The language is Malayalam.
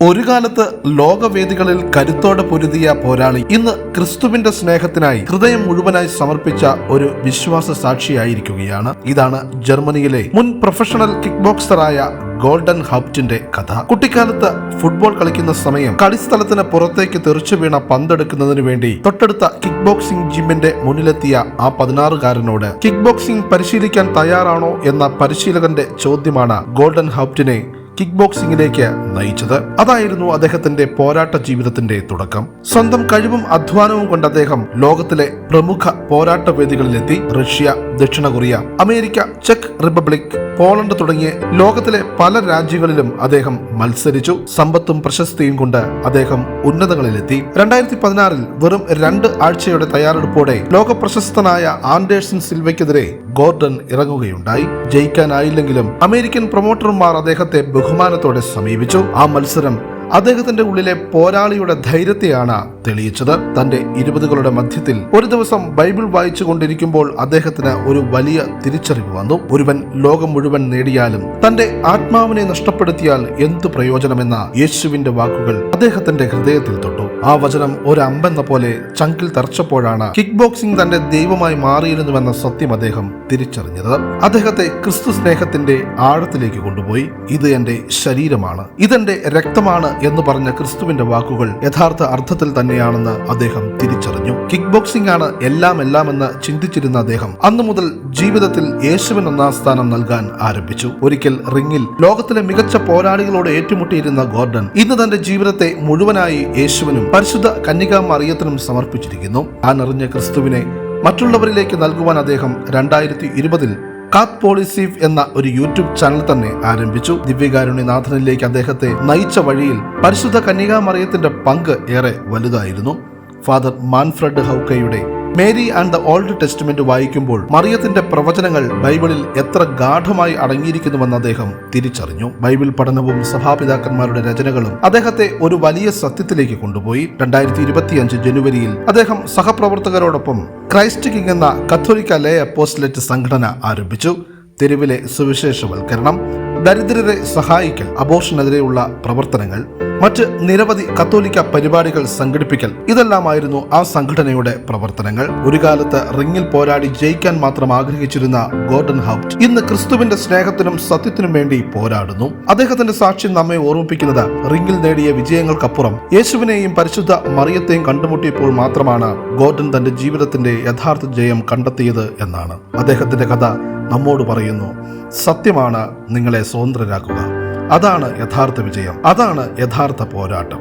ഒരു കാലത്ത് ലോകവേദികളിൽ കരുത്തോടെ പൊരുതിയ പോരാളി ഇന്ന് ക്രിസ്തുവിന്റെ സ്നേഹത്തിനായി ഹൃദയം മുഴുവനായി സമർപ്പിച്ച ഒരു വിശ്വാസ സാക്ഷിയായിരിക്കുകയാണ്. ഇതാണ് ജർമ്മനിയിലെ മുൻ പ്രൊഫഷണൽ കിക്ക് ബോക്സറായ ഗോൾഡൻ ഹബ്റ്റിന്റെ കഥ. കുട്ടിക്കാലത്ത് ഫുട്ബോൾ കളിക്കുന്ന സമയം കളിസ്ഥലത്തിന് പുറത്തേക്ക് തെറിച്ചു വീണ പന്തെടുക്കുന്നതിന് വേണ്ടി തൊട്ടടുത്ത കിക്ക് ബോക്സിംഗ് ജിമ്മിന്റെ മുന്നിലെത്തിയ ആ പതിനാറുകാരനോട് കിക്ക് ബോക്സിംഗ് പരിശീലിക്കാൻ തയ്യാറാണോ എന്ന പരിശീലകന്റെ ചോദ്യമാണ് ഗോൾഡൻ ഹബ്റ്റിനെ കിക്ക് ബോക്സിംഗിലേക്ക് നയിച്ചത്. അതായിരുന്നു അദ്ദേഹത്തിന്റെ പോരാട്ട ജീവിതത്തിന്റെ തുടക്കം. സ്വന്തം കഴിവും അധ്വാനവും കൊണ്ട് അദ്ദേഹം ലോകത്തിലെ പ്രമുഖ പോരാട്ട വേദികളിലെത്തി. റഷ്യ ദക്ഷിണ കൊറിയ അമേരിക്ക ചെക്ക് റിപ്പബ്ലിക് പോളണ്ട് തുടങ്ങിയ ലോകത്തിലെ പല രാജ്യങ്ങളിലും അദ്ദേഹം മത്സരിച്ചു. സമ്പത്തും പ്രശസ്തിയും കൊണ്ട് അദ്ദേഹം ഉന്നതങ്ങളിലെത്തി. രണ്ടായിരത്തി പതിനാറിൽ വെറും രണ്ട് ആഴ്ചയുടെ തയ്യാറെടുപ്പോടെ ലോക പ്രശസ്തനായ ആൻഡേഴ്സൺ സിൽവയ്ക്കെതിരെ ഗോർഡൻ ഇറങ്ങുകയുണ്ടായി. ജയിക്കാനായില്ലെങ്കിലും അമേരിക്കൻ പ്രൊമോട്ടർമാർ അദ്ദേഹത്തെ ബഹുമാനത്തോടെ സമീപിച്ചു. ആ മത്സരം അദ്ദേഹത്തിന്റെ ഉള്ളിലെ പോരാളിയുടെ ധൈര്യത്തെയാണ് തെളിയിച്ചത്. തന്റെ ഇരുപതുകളുടെ മധ്യത്തിൽ ഒരു ദിവസം ബൈബിൾ വായിച്ചു കൊണ്ടിരിക്കുമ്പോൾ അദ്ദേഹത്തിന് ഒരു വലിയ തിരിച്ചറിവ് വന്നു. ഒരുവൻ ലോകം മുഴുവൻ നേടിയാലും തന്റെ ആത്മാവിനെ നഷ്ടപ്പെടുത്തിയാൽ എന്തു പ്രയോജനമെന്ന യേശുവിന്റെ വാക്കുകൾ അദ്ദേഹത്തിന്റെ ഹൃദയത്തിൽ തൊട്ടു. ആ വചനം ഒരു അമ്പെന്ന പോലെ ചങ്കിൽ തറച്ചപ്പോഴാണ് കിക്ക് ബോക്സിംഗ് തന്റെ ദൈവമായി മാറിയിരുന്നുവെന്ന സത്യം അദ്ദേഹം തിരിച്ചറിഞ്ഞത്. അദ്ദേഹത്തെ ക്രിസ്തു സ്നേഹത്തിന്റെ ആഴത്തിലേക്ക് കൊണ്ടുപോയി. ഇത് എന്റെ ശരീരമാണ്. ഇതെന്റെ രക്തമാണ് എന്ന് പറഞ്ഞ ക്രിസ്തുവിന്റെ വാക്കുകൾ യഥാർത്ഥ അർത്ഥത്തിൽ തന്നെയാണെന്ന് അദ്ദേഹം തിരിച്ചറിഞ്ഞു. കിക്ക് ബോക്സിംഗ് ആണ് എല്ലാം എല്ലാം എന്ന് ചിന്തിച്ചിരുന്ന അദ്ദേഹം അന്നു മുതൽ ജീവിതത്തിൽ യേശുവിന് ഒന്നാം സ്ഥാനം നൽകാൻ ആരംഭിച്ചു. ഒരിക്കൽ റിംഗിൽ ലോകത്തിലെ മികച്ച പോരാളികളോട് ഏറ്റുമുട്ടിയിരുന്ന ഗോർഡൻ ഇന്ന് തന്റെ ജീവിതത്തെ മുഴുവനായി യേശുവിനും പരിശുദ്ധ കന്യകാ മറിയത്തിനും സമർപ്പിച്ചിരിക്കുന്നു. ആ നിറഞ്ഞ ക്രിസ്തുവിനെ മറ്റുള്ളവരിലേക്ക് നൽകുവാൻ അദ്ദേഹം രണ്ടായിരത്തി ഇരുപതിൽ കാത് പോളിസീഫ് എന്ന ഒരു യൂട്യൂബ് ചാനൽ തന്നെ ആരംഭിച്ചു. ദിവ്യകാരുണ്യനാഥനിലേക്ക് അദ്ദേഹത്തെ നയിച്ച വഴിയിൽ പരിശുദ്ധ കന്യകാ മറിയത്തിന്റെ പങ്ക് ഏറെ വലുതായിരുന്നു. Father Manfred ഹൗക്കയുടെ Mary and the old testament വായിക്കുമ്പോൾ മറിയത്തിന്റെ പ്രവചനങ്ങൾ ബൈബിളിൽ എത്ര ഗാഠമായി അടങ്ങിയിരിക്കുന്നുവെന്ന് അദ്ദേഹം തിരിച്ചറിഞ്ഞു. ബൈബിൾ പഠനവും സഭാപിതാക്കന്മാരുടെ രചനകളും അദ്ദേഹത്തെ ഒരു വലിയ സത്യത്തിലേക്ക് കൊണ്ടുപോയി. രണ്ടായിരത്തി ഇരുപത്തിയഞ്ച് ജനുവരിയിൽ അദ്ദേഹം സഹപ്രവർത്തകരോടൊപ്പം ക്രൈസ്റ്റ് കിങ് എന്ന കത്തോലിക്ക ലേ പോസ്റ്റ്ലെറ്റ് സംഘടന ആരംഭിച്ചു. തെരുവിലെ സുവിശേഷവൽക്കരണം ദരിദ്രരെ സഹായിക്കൽ അബോഷനെതിരെയുള്ള പ്രവർത്തനങ്ങൾ മറ്റ് നിരവധി കത്തോലിക്ക പരിപാടികൾ സംഘടിപ്പിക്കൽ. ഇതെല്ലാമായിരുന്നു ആ സംഘടനയുടെ പ്രവർത്തനങ്ങൾ. ഒരു കാലത്ത് റിങ്ങിൽ പോരാടി ജയിക്കാൻ മാത്രം ആഗ്രഹിച്ചിരുന്ന ഗോർഡൻ ഹൗട്ട് ഇന്ന് ക്രിസ്തുവിന്റെ സ്നേഹത്തിനും സത്യത്തിനും വേണ്ടി പോരാടുന്നു. അദ്ദേഹത്തിന്റെ സാക്ഷ്യം നമ്മെ ഓർമ്മിപ്പിക്കുന്നത് റിങ്ങിൽ നേടിയ വിജയങ്ങൾക്കപ്പുറം യേശുവിനെയും പരിശുദ്ധ മറിയത്തെയും കണ്ടുമുട്ടിയപ്പോൾ മാത്രമാണ് ഗോർഡൻ തന്റെ ജീവിതത്തിന്റെ യഥാർത്ഥ ജയം കണ്ടെത്തിയത് എന്നാണ്. അദ്ദേഹത്തിന്റെ കഥ നമ്മോട് പറയുന്നു സത്യമാണ് നിങ്ങളെ സ്വതന്ത്രരാക്കുക. അതാണ് യഥാർത്ഥ വിജയം. അതാണ് യഥാർത്ഥ പോരാട്ടം.